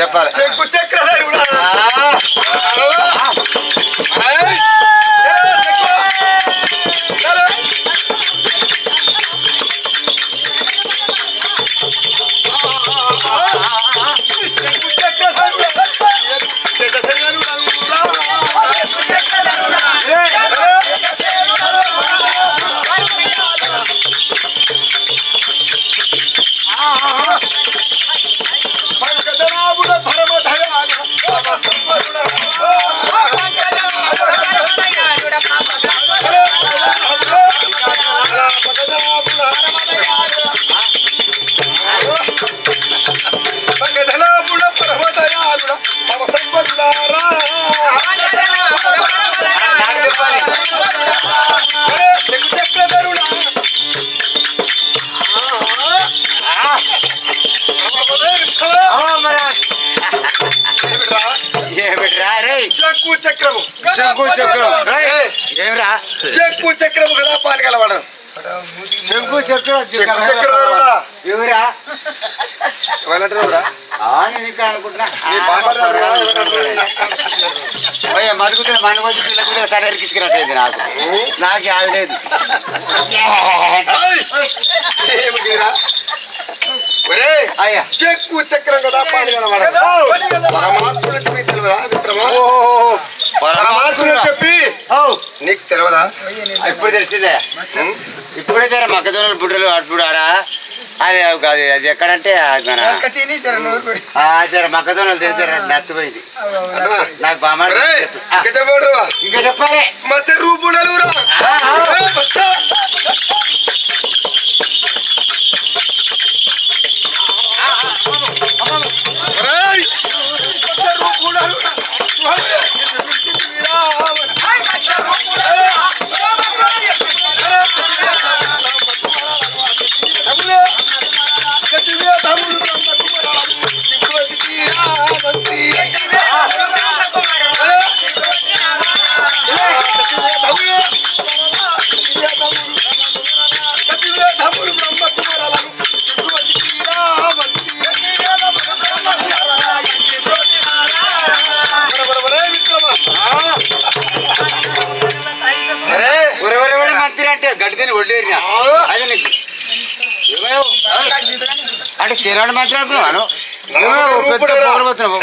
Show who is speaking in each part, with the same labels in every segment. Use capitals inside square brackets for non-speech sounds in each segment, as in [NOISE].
Speaker 1: చెప్పాలి.
Speaker 2: చెక్కు చక్రధరుడా
Speaker 1: ఆ, అయ్యా మరుగుతే మన వచ్చి పిల్ల పిల్ల సరే ఎరికించుకున్నట్టయింది నాకు. నాకు యాది లేదు.
Speaker 2: ఏమిటిరా ఒరే
Speaker 1: అయ్యా.
Speaker 2: చెక్కు చక్రం కదా పాని కలవడం పరమాత్ముడు చెప్పి తెలియదా మిత్రమా చెప్పి. నీకు తెలియదా
Speaker 1: ఇప్పుడు తెలిసిందే. ఇప్పుడే జర మొక్కజొన్నలు బుడ్డలు అప్పుడు ఆడ అది అది అది ఎక్కడంటే జర మొక్కజొన్నలు తెలిసి నచ్చిపోయింది నాకు
Speaker 2: ఒరే, ఇంకా
Speaker 1: చెప్పాలి.
Speaker 2: రూపుడలు రూపుడలు రా.
Speaker 1: పెద్ద పొగరబోతున్నావు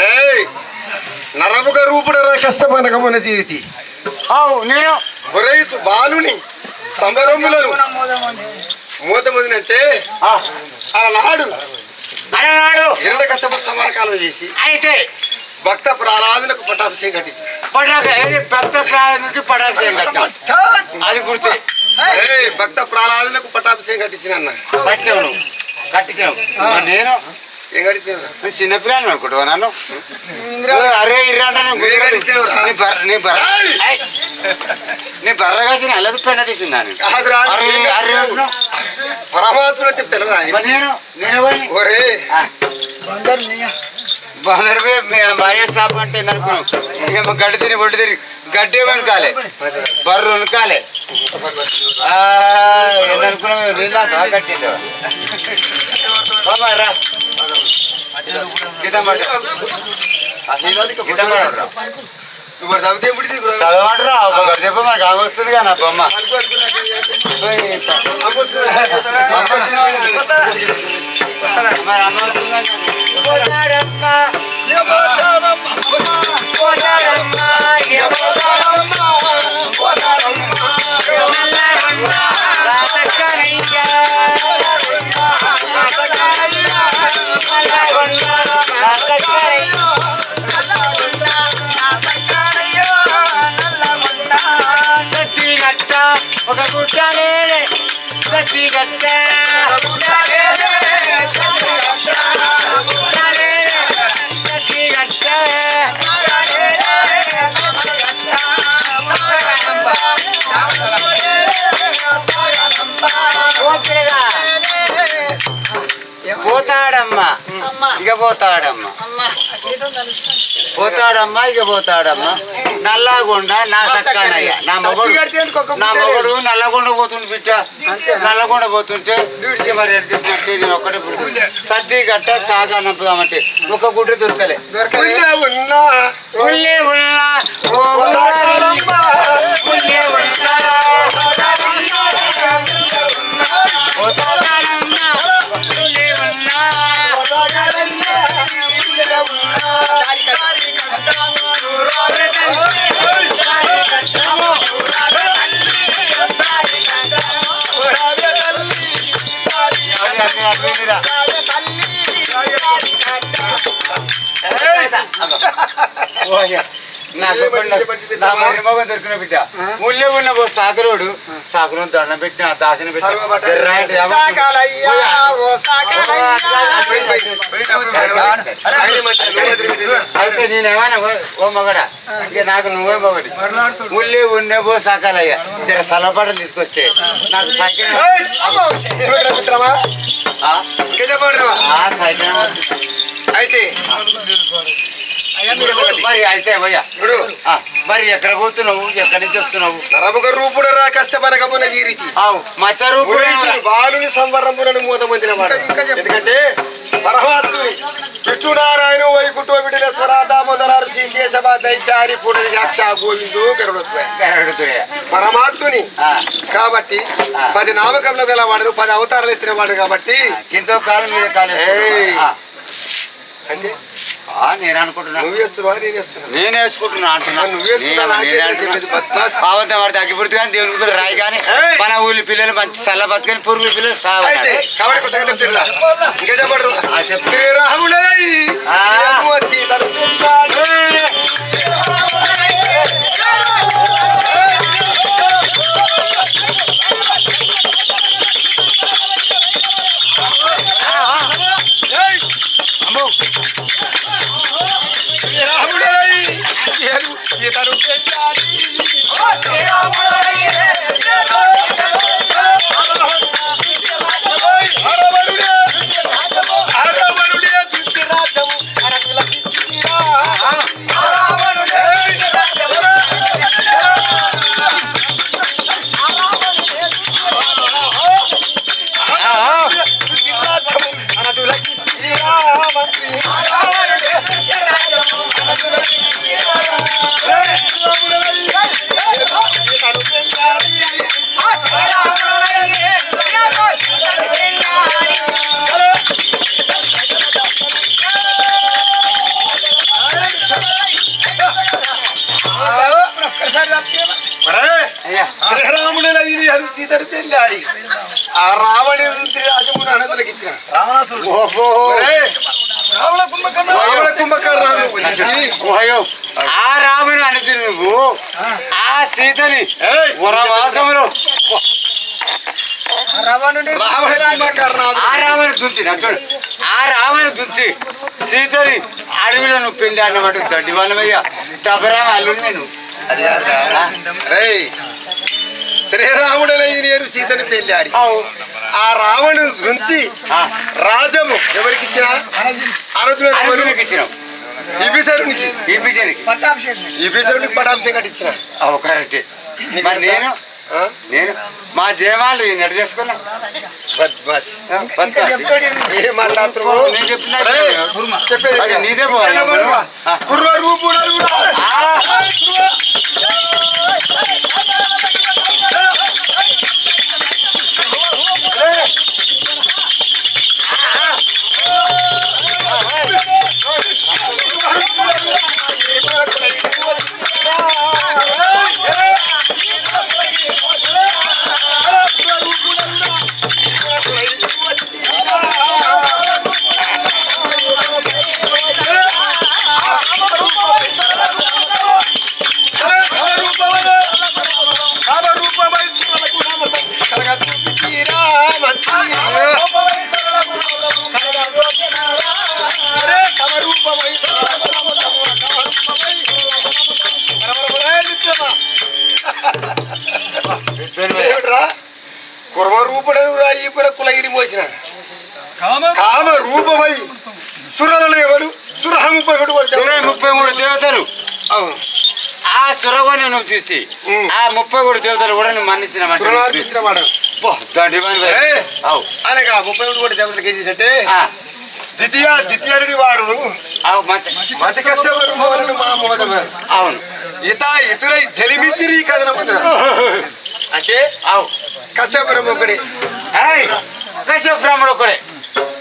Speaker 2: నరముగ రూపుడ కష్టపనకమున తీరితి
Speaker 1: అవు నేను?
Speaker 2: ఒరైతు బాలుని సంబరములను. మూతమంది అంటే
Speaker 1: ఆ,
Speaker 2: ఆనాడు
Speaker 1: అలనాడు
Speaker 2: ఇరడ కష్టపడి సమానకాలం చేసి
Speaker 1: అయితే.
Speaker 2: భక్త ప్రారాధనకు
Speaker 1: పడాక ఏది పెద్ద ప్రారంభించి పడాక చేయం కట్టినాం అది గుర్తే.
Speaker 2: భక్త ప్రారాధనకు పట్టాభిషేకం కట్టించిన అన్న
Speaker 1: నువ్వు. కట్టించావు. నేను? చిన్నపిల్లని నన్ను. అరే ఇర్రా అంటే నేను గుడి
Speaker 2: ఇచ్చావురా?
Speaker 1: నీ బర్ర నీ బర్ర.
Speaker 2: ఏయ్!
Speaker 1: ఏయ్! నీ బర్ర కాసిన అల్లది పెన్న తీసిందా నేను?
Speaker 2: ఒరే.
Speaker 1: సాప్ అంటే అనుకున్నాం గడ్డి తిని ఒడ్డు తిరిగి గడ్డి వెనకాలే. బర్రు వెనకాలే.
Speaker 2: ఇప్పుడు చదివితే ఇప్పుడు.
Speaker 1: చదవడరా ఒక గడ్డి చెప్ప మనకు ఆమె వస్తుంది కదా నా ఒక గుట్ట లేడే సత్తి గట్ట. సత్తి గట్ట. ఇక పోతాడమ్మ పోతాడమ్మా ఇక పోతాడమ్మా నల్లగొండ నా సక్కానయ్య నా మొగడు. నా మొగడు నల్లగొండ పోతుంది బిడ్డ. నల్లగొండ పోతుంటే మరి చూసినట్టు నేను ఒక్కటే పుడుతుంది. సర్ది గట్ట సాగా నంపుదామంటే ఒక గుడ్డు దొరకలే.
Speaker 2: ఉన్నా ఉన్నా
Speaker 1: ఉల్లే ఉన్నా ఓ ఉల్లే ఉన్నా. ఉల్లే ఉన్నా. అన్నీ అట్లేదురా. దొరికిన బిడ్డ. ముల్లే ఉన్న సాకరోడు సాకరం దండం పెట్టిన దాసిన. అయితే నేనేమన్నా ఓ- మగడా? ఇక నాకు నువ్వే మగడి. ముల్లే ఉన్నే పో సాకాలయ్యా జర సలపాటలు తీసుకొస్తే నాకు సైకిల్ సైకిల్
Speaker 2: అయితే
Speaker 1: మరి అయితే భయ్యా
Speaker 2: ఇప్పుడు
Speaker 1: ఆ, మరి ఎక్కడ పోతున్నావు ఎక్కడి నుంచి వస్తున్నావు
Speaker 2: నరముగ రూపుడు రా కష్టపడకపోయిన ఈ రీతి
Speaker 1: మచ్చ రూపుడు
Speaker 2: బాలుని సంవరణములను మూతమందిన ఎందుకంటే పరమాత్ముని విష్ణునారాయణ వైకుంఠ విడిలేశ్వర దామోదరారు శ్రీకేశవ దైచారి పుడరి యాక్ష గోవిందు పరమాత్ముని. కాబట్టి పది నామకంలో గల వాడు పది అవతారాలు ఎత్తిన వాడు కాబట్టి
Speaker 1: కిందో కాలు మీద కాలు
Speaker 2: అంటే
Speaker 1: నేను అనుకుంటున్నా
Speaker 2: నువ్వు నేను
Speaker 1: నేను వేసుకుంటున్నా అంటున్నా
Speaker 2: నువ్వు వేసుకున్నా,
Speaker 1: నేను-
Speaker 2: నాకేం
Speaker 1: నేనే
Speaker 2: తెలిసింది?
Speaker 1: అంటున్నా.
Speaker 2: బద్మాష్.
Speaker 1: కావద్దాం వాడి తగ్గిపుడుతు కానీ దేవుని కుదురు రాయి కానీ. మన ఊళ్ళి పిల్లలు మంచి చల్ల బతుకని పురుగుల పిల్లలు
Speaker 2: అయితే
Speaker 1: సావాలి
Speaker 2: కాబట్టి కొత్తగా చెప్తున్నా ఇంకా చెప్పడు
Speaker 1: ఆ, చెప్పు.
Speaker 2: శ్రీరాముడై
Speaker 1: ఆ.
Speaker 2: యమువ సీతను vamos. Mira, mira ahí. Quiero,
Speaker 1: అయ్యా.
Speaker 2: శ్రీరాముడు ఇది అరు సీతను పెళ్ళాడి ఆ రావణి రాజమును అనదులకి ఇచ్చిన.
Speaker 1: ఓహో.
Speaker 2: రావణ కుంభకర్ణాలు
Speaker 1: ఆ రాముని అనుకుని నువ్వు. ఆ. సీతని. వనవాసములో
Speaker 2: రావణ
Speaker 1: ఆ రాముని దుంచి చూడు. ఆ రాముని దుంచి సీతని అడవిలో నువ్వు పెళ్ళి అన్నమాట దడ్డి వాళ్ళమయ్యా డబరామ అల్లుడు నేను.
Speaker 2: రేయ్. శ్రీరాముడు నేను సీతను పెళ్ళాడి ఆ రావణు నుంచి
Speaker 1: ఆ,
Speaker 2: రాజము ఎవరికి ఇచ్చిన? అర్జునుడు
Speaker 1: అర్జునుడికి ఇచ్చినావు
Speaker 2: విభీషణునికి.
Speaker 1: ఈ బిజనికి
Speaker 2: విభీషణుడికి పటాభిషేకం కట్టించిన
Speaker 1: అవు కరెక్టే. మరి నేను? నేను మా జయమాలు నెట చేసుకున్నా?
Speaker 2: చెప్పేది.
Speaker 1: నీదే.
Speaker 2: కుర్ర 何やら
Speaker 1: の作業は。
Speaker 2: అవును.
Speaker 1: ఆ సురగొని నువ్వు చూసి
Speaker 2: ఉమ్.
Speaker 1: ఆ ముప్పై మూడు దేవతలు కూడా నువ్వు మన్నించిన
Speaker 2: సురనార్పించిన వాడు ఏయ్! అనగా ముప్పై కోటి దేవతలకు ఏం చేసంటే ద్వితీయ ద్వితీయుడి వారు
Speaker 1: అవును.
Speaker 2: ఇత ఇతురై తెలిమితిరి కథనం అంటే
Speaker 1: అవు.
Speaker 2: కశ్యప బ్రహ్మ ఒకడే!
Speaker 1: కశ్యప బ్రాహ్మడు ఒకడే.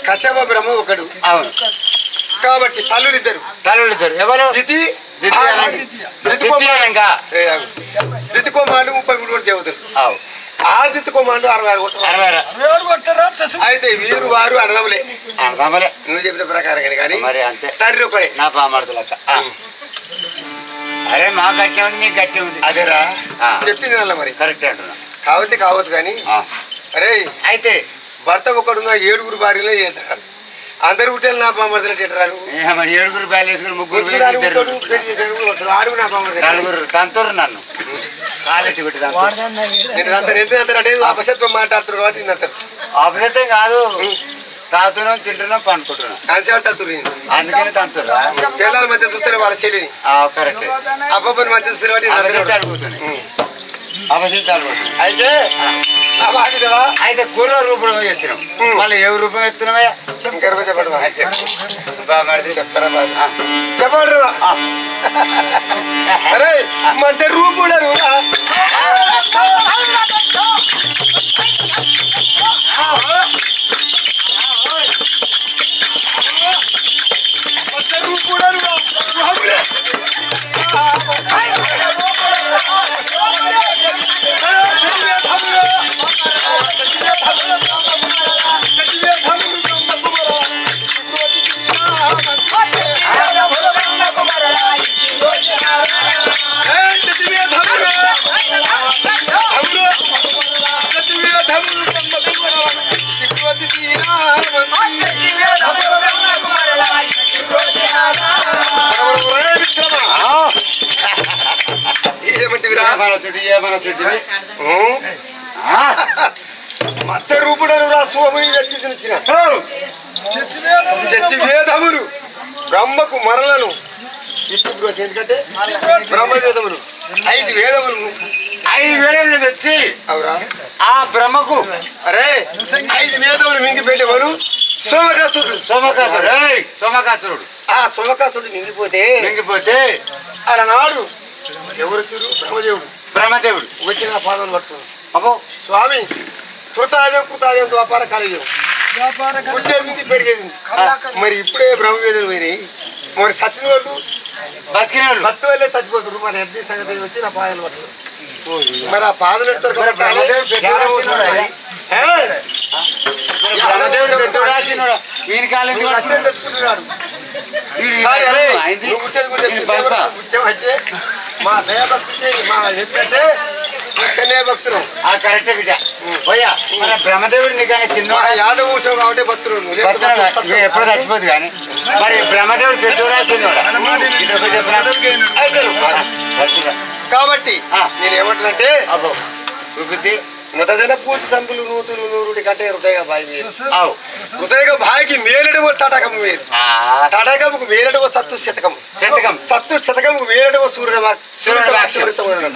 Speaker 2: కశ్యప బ్రహ్మ ఒకడు.
Speaker 1: అవును.
Speaker 2: కాబట్టి తల్లులు ఇద్దరు
Speaker 1: తల్లుడు ఇద్దరు ఎవరు?
Speaker 2: దితి
Speaker 1: ద్వితీయంగా
Speaker 2: దితి కోమాండు ముప్పై మూడు దేవతలు.
Speaker 1: అవు.
Speaker 2: ఆ దితి కోమాండు అరవై ఆరు. అయితే వీరు వారు అన్నదములే
Speaker 1: అర్థమలే
Speaker 2: నువ్వు చెప్పిన ప్రకారం కానీ
Speaker 1: మరి అంతే.
Speaker 2: తండ్రి ఒకడే
Speaker 1: నా పామడుతులక్క అరే మా గట్టి ఉంది నీ గట్టి ఉంది.
Speaker 2: అదేరా. చెప్పింది మరి.
Speaker 1: కరెక్ట్ అంటున్నా.
Speaker 2: కావచ్చు కావచ్చు కానీ. అరే
Speaker 1: అయితే.
Speaker 2: భర్త ఒకడున్న ఏడుగురు భార్యలో చేస్తాడు. అందరు గుట్టలు నా బామ్మర్దలు ఎట్టరాను
Speaker 1: ఏ మరి ఏడుగురు బ్యాలు వేసుకుని ముగ్గురు వేలు ఇద్దరు పెట్టుకున్నారు.
Speaker 2: ఆడు నా బామ్మర్దలు
Speaker 1: నలుగురు తంతురు నన్ను. కాలెట్టి పెట్టి
Speaker 2: నేను అంత ఎంత అంత అంటే అపసత్వం మాట్లాడుతున్నాడు కాబట్టి నేను అంత
Speaker 1: అభిషేకం కాదు. తాగుతున్నాం తింటున్నాం పండుకుంటున్నాం.
Speaker 2: కాన్సెప్ట్ అత్తురు
Speaker 1: అందుకని తంతురా.
Speaker 2: పిల్లల మధ్య చూస్తే వాళ్ళ చెల్లిని.
Speaker 1: కరెక్ట్.
Speaker 2: అబ్బాయి మధ్య చూస్తే వాటి
Speaker 1: అడుగుతున్నాయి అభిషేకం అడుగుతున్నాయి
Speaker 2: అయితే నా బాధ్యతవా
Speaker 1: అయితే కూర రూపంలో ఎత్తినాం మళ్ళీ ఏ రూపం ఎత్తున్నావా
Speaker 2: శంకర్ చెప్పండి
Speaker 1: అయితే బాగా మరి చెప్తారా బాగా
Speaker 2: చెప్పండి అరే మంచి రూపుడు ఏమంటివిరా
Speaker 1: ఏమన్నా చుట్టి ఏమన్నా చుట్టి
Speaker 2: మత్స రూపుడు రా సోమని వ్యక్తించిన చచ్చి వేదములు. బ్రహ్మకు మరలను ఇప్పుడు ఎందుకంటే బ్రహ్మ వేదములు. ఐదు వేదములు.
Speaker 1: ఐదు తెచ్చి
Speaker 2: అవురా.
Speaker 1: ఆ బ్రహ్మకు
Speaker 2: అరే ఐదు వేదములు మింగి సోమకాసుడు
Speaker 1: ఏయ్, సోమకాసురుడు.
Speaker 2: ఆ సోమకాసుడు మింగిపోతే
Speaker 1: మింగిపోతే?
Speaker 2: అలనాడు ఎవరు చూడు? బ్రహ్మదేవుడు.
Speaker 1: బ్రహ్మదేవుడు.
Speaker 2: వచ్చి నా పాదాలు
Speaker 1: అబ్బో.
Speaker 2: స్వామి కృతాదం కృతాదం వ్యాపార కలిగం పుట్టేది పెరిగేది. మరి ఇప్పుడే బ్రహ్మవేదం పోయినాయి. మరి సచిన వాళ్ళు
Speaker 1: బతికిన వాళ్ళు
Speaker 2: భక్తు వెళ్ళే చచ్చిపోతున్నారు మరి ఎడ్డి సంగతి వచ్చి నా పాదాలు పట్టుకున్నారు మరి ఆ పాదలు ఎడతారు
Speaker 1: బ్రహ్మదేవుడు పెద్దోడు. ఈయన కాలేజీ
Speaker 2: మా ఏంటంటే చెన్నై భక్తులు.
Speaker 1: ఆ కరెక్ట్ బిడ్డ. పోయా మన బ్రహ్మదేవుడు నీకన్నా చిన్న
Speaker 2: మా యాదవ వంశం కాబట్టి భక్తులు
Speaker 1: ఎప్పుడు చచ్చిపోదు కానీ. మరి బ్రహ్మదేవుడు
Speaker 2: కాబట్టి. నేను ఏమంటానంటే
Speaker 1: అబ్బో
Speaker 2: మొదటైన పూజ సంపులు నూతులు నూరుడి కంటే హృదయ
Speaker 1: అవు
Speaker 2: హృదయ బాయికి మేలడవ తటకము వేరు
Speaker 1: ఆ,
Speaker 2: తటకముకు మేలడవ సత్తు శతకము.
Speaker 1: శతకం.
Speaker 2: సత్తు శతకముకు వేలడవ సూర్యుడ
Speaker 1: సూర్యుడవాక్యం.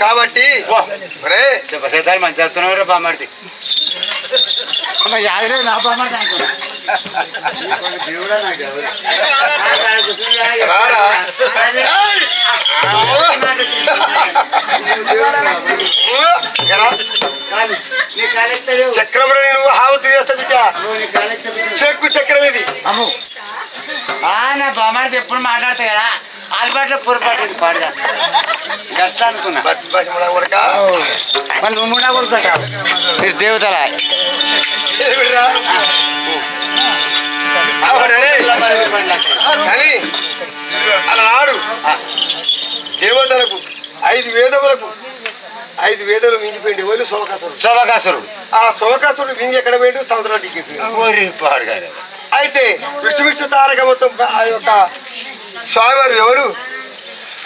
Speaker 2: కాబట్టి
Speaker 1: మంచి చెప్తున్నావు రా బామ్మడిది యాదరే నా బామ్మడి అనుకున్నా దేవుడా నాకు
Speaker 2: చక్రములని నువ్వు హావతి చేస్తా బిడ్డ. చెక్కు చక్రం ఇది.
Speaker 1: నా ఎప్పుడు మాట్లాడతా కదా? అలవాట్లో పొరపాటు పాడుగా. గట్లా అనుకున్నా? నువ్వు కూడా కొడుకుంటావు? మీరు దేవతల
Speaker 2: ఏమిరా? దేవతలకు ఐదు వేదములకు ఐదు వేదములు మింగిపోయింది వాళ్ళు సోమకాసుడు
Speaker 1: శోభకాసురుడు
Speaker 2: ఆ సోమకాసుడు మింగి ఎక్కడ పోయిండు? సముద్రం అయితే విష్ణు విష్ణు తారక మొత్తం ఆ యొక్క స్వామివారు ఎవరు?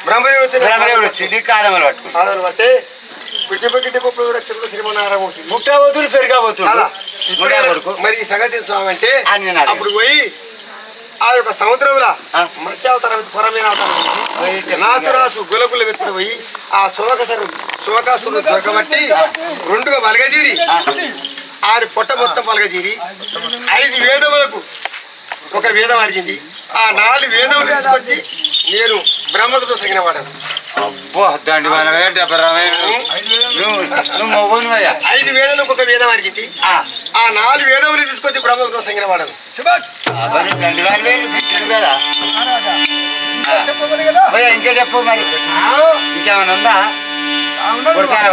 Speaker 2: బ్రహ్మదేవుడు వచ్చిన
Speaker 1: బ్రహ్మదేవుడు వచ్చి నీ కాదమలు పట్టుకుని
Speaker 2: పడితే
Speaker 1: పెరిగా కొడుకు
Speaker 2: మరి ఈ సంగతి స్వామి అంటే. అప్పుడు పోయి ఆ యొక్క సముద్రంలో. మత్స్యావతారం పొరమైన అవతారం నాసురాసు గులగుల వెతుకుడు పోయి ఆ సుమకసరు సుమకాసురు దొరకబట్టి రెండుగా పలగజీరి ఆరి పొట్ట మొత్తం పలగజీరి ఐదు వేదములకు ఒక వేదం అరిగింది. ఆ నాలుగు వేదములు తీసుకొచ్చి నేను బ్రహ్మతో సగిన వాడను.
Speaker 1: అబ్బో దండి
Speaker 2: ఐదు వేదములకు ఒక వేదం అరిగింది ఆ. నాలుగు వేదములు తీసుకొచ్చి
Speaker 1: కదా. భయ్యా ఇంకా చెప్పు మరి. ఇంకేమైనా ఉందా? కొడతాన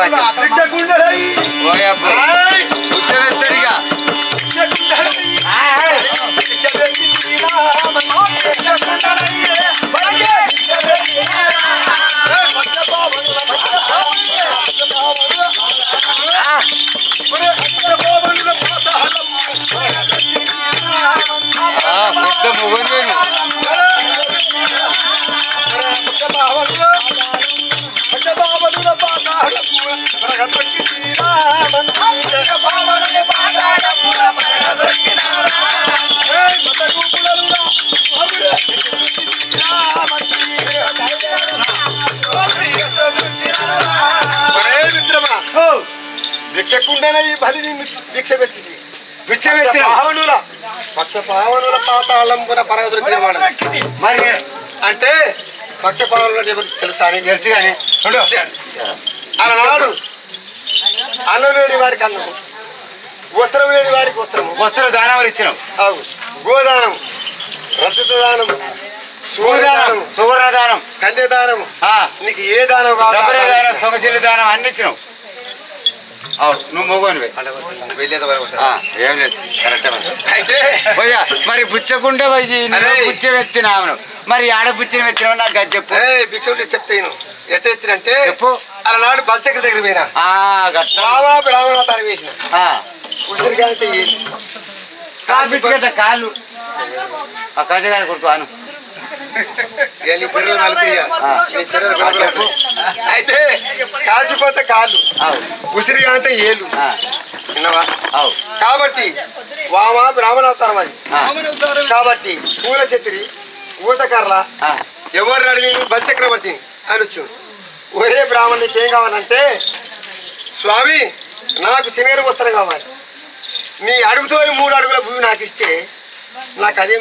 Speaker 1: ఓయబ్బో ఉచ్చమెత్తడిగా
Speaker 2: భిక్షకుండానే ఈ బలిని భిక్ష పెట్టింది
Speaker 1: పిచ్చమెత్తిన
Speaker 2: పావనుల పక్ష పావనుల పాతాళంబున పరగదులు
Speaker 1: మరి
Speaker 2: అంటే పక్ష పావనుల తెలుసా అని?
Speaker 1: తెలుసు కానీ
Speaker 2: అలనాడు అన్నం లేని వారికి అన్నము. వస్త్రం లేని వారికి వస్త్రము.
Speaker 1: వస్త్ర దానం ఇచ్చినాం.
Speaker 2: అవు గోదానం రసిత దానం సూర్యదానం
Speaker 1: సువర్ణ దానం
Speaker 2: కన్యదానం
Speaker 1: ఆ,
Speaker 2: నీకు ఏ దానం కావాలో దానం
Speaker 1: దానం సొగసిల్లి దానం అన్ని ఇచ్చినావు నువ్వు మొగోనివే ఆ, ఏం లేదు కరెక్టే.
Speaker 2: అయితే
Speaker 1: పోయా మరి
Speaker 2: అరే.
Speaker 1: బుచ్చ వెత్తినావును మరి ఆడ బుచ్చిన వెత్తినావు నాకు అది చెప్పు.
Speaker 2: భిక్షుడు చెప్తాను ఎట్ట ఎత్తినంటే
Speaker 1: చెప్పు.
Speaker 2: అలనాడు బల్చక్ర దగ్గర పోయినా. వేసిన.
Speaker 1: ఆ, కాలు కజగారి కొడుకు అను [LAUGHS]
Speaker 2: అయితే కాసిపోతే కాళ్ళు.
Speaker 1: అవు
Speaker 2: ఉసిరిగా అంటే ఏళ్ళు.
Speaker 1: ఆ,
Speaker 2: విన్నావా?
Speaker 1: అవు
Speaker 2: కాబట్టి వామ బ్రాహ్మణ అవతారం అది. కాబట్టి పూల చెత్తిరి ఊతకర్ల
Speaker 1: ఆ,
Speaker 2: ఎవరు అడిగి బలి చక్రవర్తి అనొచ్చు ఒరే బ్రాహ్మణునికి ఏం కావాలంటే స్వామి నాకు శనిగర వస్త్రం కావాలి. నీ అడుగుతో మూడు అడుగుల భూమి నాకు ఇస్తే నాకు అదే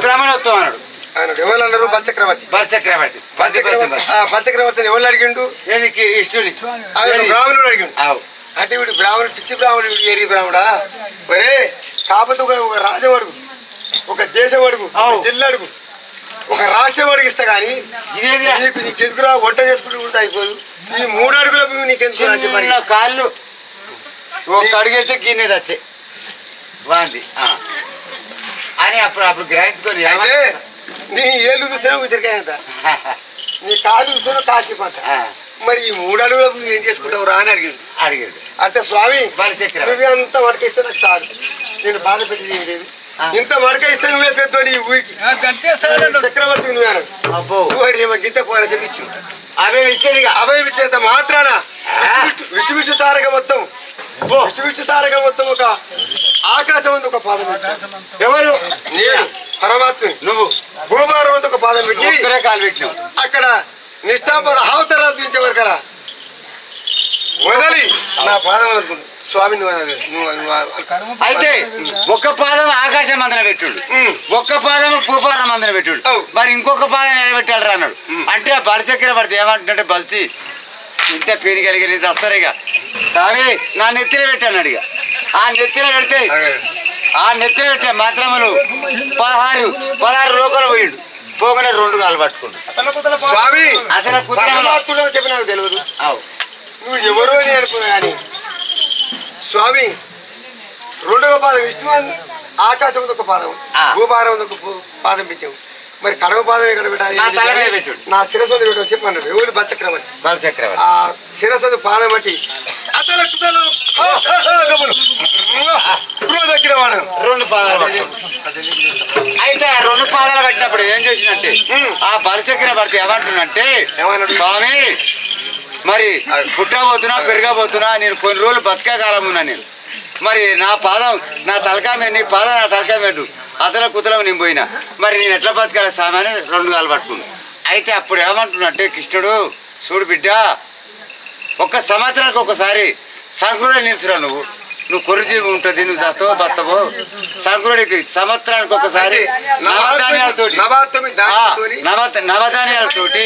Speaker 1: బ్రాహ్మణోత్వం అన్నాడు
Speaker 2: అన్నాడు. ఎవరు అన్నారు బలి చక్రవర్తి
Speaker 1: బలి చక్రవర్తి
Speaker 2: బలి చక్రవర్తి ఆ బలి చక్రవర్తిని ఎవరు అడిగిండు?
Speaker 1: ఇష్టుని.
Speaker 2: ఆయన బ్రాహ్మణుడు అడిగిండు. అంటే వీడు బ్రాహ్మణుడు పిచ్చి బ్రాహ్మణుడు ఏరి బ్రాహ్మడా ఒరే కాకపోతే ఒక రాజ్యం అడుగు. ఒక దేశం అడుగు. జిల్లా అడుగు. ఒక రాష్ట్రం అడుగు ఇస్తా కానీ? నీకు నీకు ఎందుకురా వంట చేసుకుంటూ కూడా అయిపోదు. ఈ మూడు అడుగుల భూమి నీకు ఎందుకు
Speaker 1: కాళ్ళు. ఒక అడిగేస్తే గిన్నె తెచ్చే ఆ. అని అప్పుడు అప్పుడు గ్రహించుకొని
Speaker 2: అయితే నీ ఏళ్ళు చూసినా ఉసిరికాయ అంత. నీ కాలు చూసినా కాసిపోత. మరి ఈ మూడు అడుగుల భూమి ఏం చేసుకుంటావు రా అని అడిగింది.
Speaker 1: అడిగాడు.
Speaker 2: అంటే స్వామి. నువ్వే అంత మడక ఇస్తే నాకు చాలు. నేను బాధ పెట్టేది ఏం లేదు. ఇంత మడక ఇస్తే నువ్వే పెద్ద నీ ఊరికి. చక్రవర్తి నువ్వే
Speaker 1: అబ్బో.
Speaker 2: నువ్వు ఏమో గింత పోరా చెప్పించు
Speaker 1: అవే ఇచ్చాడుగా
Speaker 2: అభయ విచ్చేంత మాత్రాన. విష్ణు విష్ణు తారక మొత్తం.
Speaker 1: అబ్బో.
Speaker 2: విష్ణు విష్ణు తారక మొత్తం ఒక ఆకాశం ఉంది ఒక పాదం. పెట్టి
Speaker 1: ఎవరు?
Speaker 2: నేను. పరమాత్మ.
Speaker 1: నువ్వు.
Speaker 2: భూభారం అంతా ఒక పాదం పెట్టి
Speaker 1: కాలు పెట్టినావు
Speaker 2: అక్కడ నిష్ఠాపర అవతరాలు చూపించే వరకు వదలి. నా పాదం అనుకుంటు స్వామిని
Speaker 1: అయితే ఒక్క పాదం ఆకాశం మందన పెట్టుడు. ఒక్క పాదం భూపారం మందన పెట్టుడు. మరి ఇంకొక పాదం నిలబెట్టాడు అన్నాడు. అంటే ఆ బలిచక్ర పడితే ఏమంటుంటే బలిచి ఇంత పేరు కలిగి వస్తారు ఇక సరే నా నెత్తిన పెట్టాడు ఇక. ఆ నెత్తిన పెడితే ఆ నెత్తిన పెట్టే మాత్రములు పదహారు పదహారు లోకలు పోయిండు. పోగానే రెండు కాలు పట్టుకుండు.
Speaker 2: స్వామి
Speaker 1: అసలు
Speaker 2: అని చెప్పి నాకు తెలియదు.
Speaker 1: అవు.
Speaker 2: నువ్వు ఎవరు అని అనుకున్నా కానీ స్వామి రెండవ పాదం విష్ణు అని ఆకాశం ఒక పాదం. భూభారం ఒక పాదం పెట్టావు. మరి కడవ పాదం ఎక్కడ పెట్టాలి.
Speaker 1: నా మీద
Speaker 2: పెట్టావు చెప్పన్నాడు ఎవరు బచ్చక్రవర్తి
Speaker 1: బలిచక్రవర్తి
Speaker 2: ఆ శిరస్సు పాదం బట్టి
Speaker 1: రెండు పాదాలు. అయితే ఆ రెండు పాదాలు పట్టినప్పుడు ఏం చేసినట్టే? ఆ బలిచక్ర పడితే ఏమంటున్నంటే
Speaker 2: ఏమన్నాడు?
Speaker 1: స్వామి మరి పుట్టబోతున్నా పెరగబోతున్నా నేను కొన్ని రోజులు బతకకాలం ఉన్నా నేను. మరి నా పాదం నా తలకాయ మీద నీ పాదం నా తలకాయ పెట్టు. అతల కుతలం నేను పోయినా. మరి నేను ఎట్లా బతకాలి సామాని రెండు కాలు పట్టుకుని. అయితే అప్పుడు ఏమంటున్నట్టే కృష్ణుడు చూడు బిడ్డ ఒక్క సంవత్సరానికి ఒకసారి సంక్రుడే నిలుచురా నువ్వు. నువ్వు కొరిజీవి ఉంటుంది నువ్వు చస్తావో బతవో సంక్రుడికి సంవత్సరానికి ఒకసారి నవధాన్యాలతోటి
Speaker 2: నవాతమి
Speaker 1: ఆ,
Speaker 2: దానితోని
Speaker 1: నవ నవధాన్యాలతోటి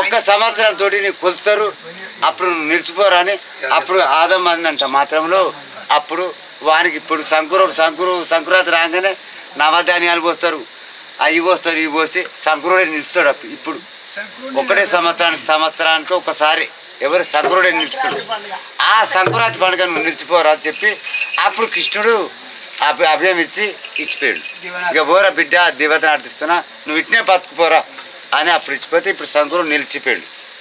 Speaker 1: ఒక్క సంవత్సరం తోటి నీకు కొలుస్తారు. అప్పుడు నువ్వు నిలిచిపోరా అని. అప్పుడు ఆదం అందంట మాత్రంలో అప్పుడు వానికి ఇప్పుడు సంకురుడు సంకురు సంక్రాంతి రాగానే నవధాన్యాలు పోస్తారు అవి పోస్తారు ఇవి పోసి సంకురుడే నిలుస్తాడు అప్పుడు ఇప్పుడు. ఒకటే సంవత్సరానికి సంవత్సరానికి ఒకసారి ఎవరు సంకురుడే నిలుస్తాడు. ఆ సంక్రాంతి పండుగ నువ్వు నిలిచిపోరా అని చెప్పి అప్పుడు కృష్ణుడు అభి అభయం ఇచ్చి ఇచ్చిపోయాడు. ఇక పోరా బిడ్డ దేవతను ఆర్తిస్తున్నా నువ్వు ఇట్నే బతుకుపోరా అని అప్పుడు ఇచ్చిపోతే ఇప్పుడు సంకురుడు నిలిచిపోయాడు.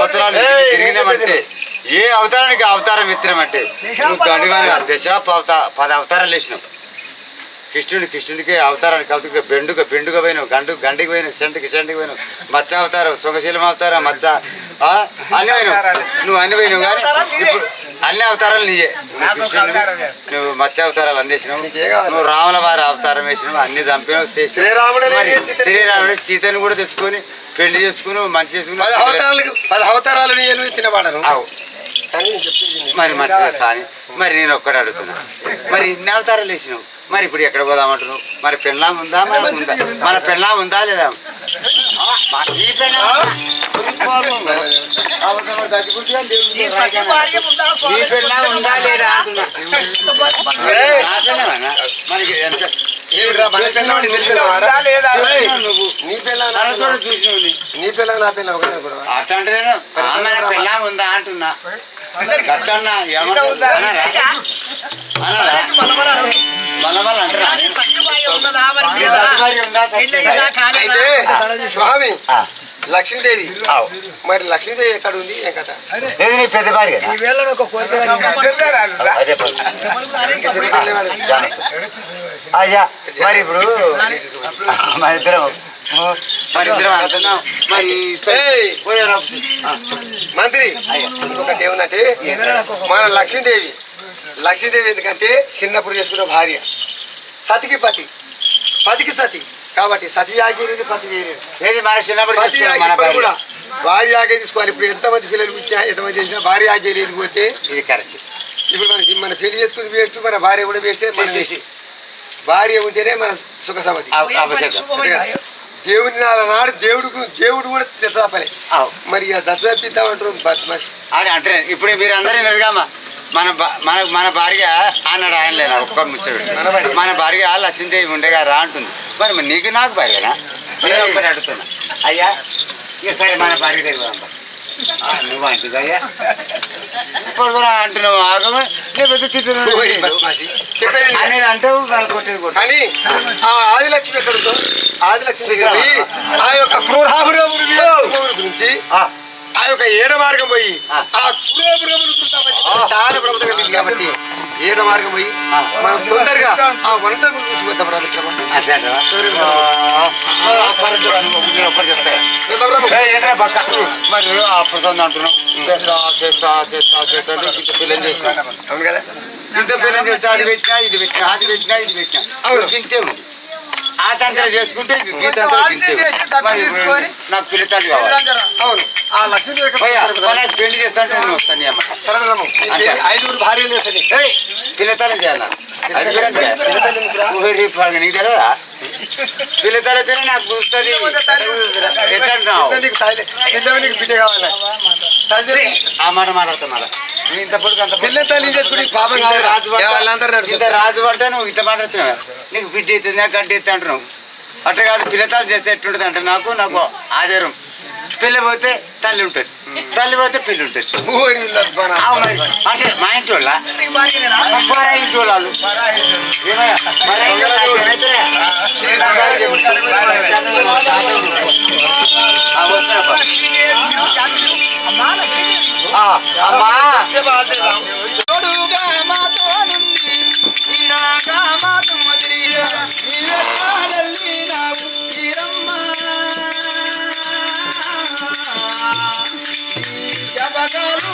Speaker 1: సంవత్సరాలు తిరిగినామంటే ఏ అవతారానికి అవతారం ఎత్తినామంటే నువ్వు దండిగానే దశ పద అవతారాలు వేసినావు. కృష్ణుడి కృష్ణుడికి అవతారానికి అవతారం బెండుక బెండుక పోయినావు గండు గండికి పోయినావు చెంటికి చెంటికి పోయినావు మచ్చ అవతారం సుఖశీలం అవతారం మచ్చ ఆ, అన్ని పోయినావు. నువ్వు అన్ని పోయినావు కానీ ఇప్పుడు అన్ని అవతారాలు నీయే. నువ్వు మత్స్య అవతారాలు అన్ని వేసినావు.
Speaker 2: నీకే కావాలి?
Speaker 1: నువ్వు రాముల వారి అవతారం వేసినావు అన్ని చంపినావు.
Speaker 2: శ్రీరాముడు
Speaker 1: శ్రీరాముడు సీతను కూడా తెచ్చుకొని పెళ్ళి చేసుకుని మంచి
Speaker 2: పది
Speaker 1: చేసుకుని
Speaker 2: అవతారాలకు పది అవతారాలు నేను విను.
Speaker 1: మరి మంచిది సాని మరి నేను ఒక్కడే అడుగుతున్నా. మరి ఇన్ని అవతారాలు వేసినావు? మరి ఇప్పుడు ఎక్కడ పోదామంటున్నావు మరి పెళ్ళాం ఉందా? మన ఉందా? మన పెళ్ళాం ఉందా లేదా? ఆ, మా- ఈ పెళ్ళాం ఉందా? లేదా? మనకి ఎంత
Speaker 2: నీ పిల్ల నా పిల్ల. పిల్ల పిల్ల ఒకటే
Speaker 1: ఆమె పెళ్ళా ఉందా అంటున్నా. గట్టన్నా ఏమన్నా?
Speaker 2: అయితే స్వామి
Speaker 1: ఆ.
Speaker 2: లక్ష్మీదేవి. మరి లక్ష్మీదేవి ఎక్కడ ఉంది? ఏం కథ?
Speaker 1: పెద్ద భార్య. అయ్యా మరి ఇప్పుడు ఇద్దరం ఇద్దరం మరి? ఆ,
Speaker 2: మంత్రి ఇంకొకటి ఏముందంటే మన లక్ష్మీదేవి లక్ష్మీదేవి ఎందుకంటే చిన్నప్పుడు చేసుకున్న భార్య. సతికి పతి పతికి సతి. కాబట్టి సతి యాగిరి పతి చేయలేదు
Speaker 1: ఏది మన చిన్నప్పుడు.
Speaker 2: కూడా భార్య ఆగే తీసుకోవాలి ఇప్పుడు ఎంతమంది పిల్లలు పుట్టినా ఎంతమంది చేసినా భార్య ఆగే లేకపోతే
Speaker 1: ఇది కరెక్ట్
Speaker 2: ఇప్పుడు మనకి మన పెళ్ళి చేసుకుని వేస్ట్ మన భార్య కూడా వేస్తే మన. వేస్ట్. భార్య ఉంటేనే మన సుఖ సమతి? దేవుని నాడు దేవుడుకు దేవుడు కూడా తెసాపలే. మరి దత్తపిద్దామంటారు
Speaker 1: అని అంటే ఇప్పుడు మీరు అందరూ ఎదురుగామా మన మన మన భార్య అన్నాడు ఆయన లేనా ఒక్క ముచ్చడు.
Speaker 2: మన భార్య
Speaker 1: లక్ష్మీదేవి ఉండేగా రా అంటుంది మరి నీకు నాకు భార్యనా? నేను ఒక్కటి అడుగుతున్నా. అయ్యా ఇక సరే మన భార్య దగ్గర నువ్వు అంటుంది అయ్యా. ఇప్పుడు కూడా అంటున్నావు ఆగమే. లేకపోతే తిట్టున్నావు.
Speaker 2: చెప్పేది.
Speaker 1: అనేది అంటావు వాళ్ళు కొట్టేది కొట్టు
Speaker 2: కానీ ఆ ఆదిలక్ష్మి దగ్గర ఆ. యొక్క క్రూరాపురములు గురించి యొక్క ఏడ మార్గం పోయి
Speaker 1: ఆ.
Speaker 2: చాలా కాబట్టి ఏడ మార్గం పోయి. మనం తొందరగా ఆ వంట చూసి వద్దాం రా మిత్రమా.
Speaker 1: అంతే అంటావా? ఆ, ఆ, పరద్దు, నేను ఒక్కటి చెప్తా
Speaker 2: వెళ్దాం రా.
Speaker 1: ఏ, ఏంట్రా బక్క? మరి అప్పుడు అంటున్నావు చేస్తా చేస్తా చేస్తా చేస్తా అంటే ఇంత పిల్లలు చేసినా
Speaker 2: అవును కదా
Speaker 1: ఇంత పిల్లలు చేస్తా అది పెట్టినా ఇది పెట్టినా అది పెట్టినా ఇది పెట్టినా
Speaker 2: అవును.
Speaker 1: ఇంతే ఉంది ఆ తంత్ర చేసుకుంటే నాకు పిల్లతాలు కావాలి.
Speaker 2: అవును. ఆ లక్ష్మీ?
Speaker 1: నాకు పెళ్ళి చేస్తా అంటే నేను వస్తాను అమ్మ.
Speaker 2: ఐదుగురు భార్యలు
Speaker 1: చేయాలి? అది నీకు తెలియదా? పిల్లతలైతే నాకు
Speaker 2: నీకు బిడ్డ కావాలి?
Speaker 1: ఆ మాట మాట్లాడతా మళ్ళా. నువ్వు ఇంత పొడుగు అంత
Speaker 2: పిల్ల తల్లి చేసుకుని పాపం
Speaker 1: ఇంత
Speaker 2: కాదు
Speaker 1: రాజు ఇంత రాజు పడ్డా నువ్వు ఇట్లా మాట్లాడుతున్నావు? నీకు బిడ్డ అవుతుంది గడ్డి ఎత్తే అంటున్నావు. అట్లా కాదు పిల్లతాలు చేస్తే ఎట్టుంటుంది అంటే నాకు? నాకు ఆధారం. పిల్ల పోతే తల్లి ఉంటుంది. తల్లి పోతే పెళ్ళి ఉంటుంది. అంటే మా ఇంటి వాళ్ళ? ఇంటి వాళ్ళు అమ్మా. మాతో Chicago.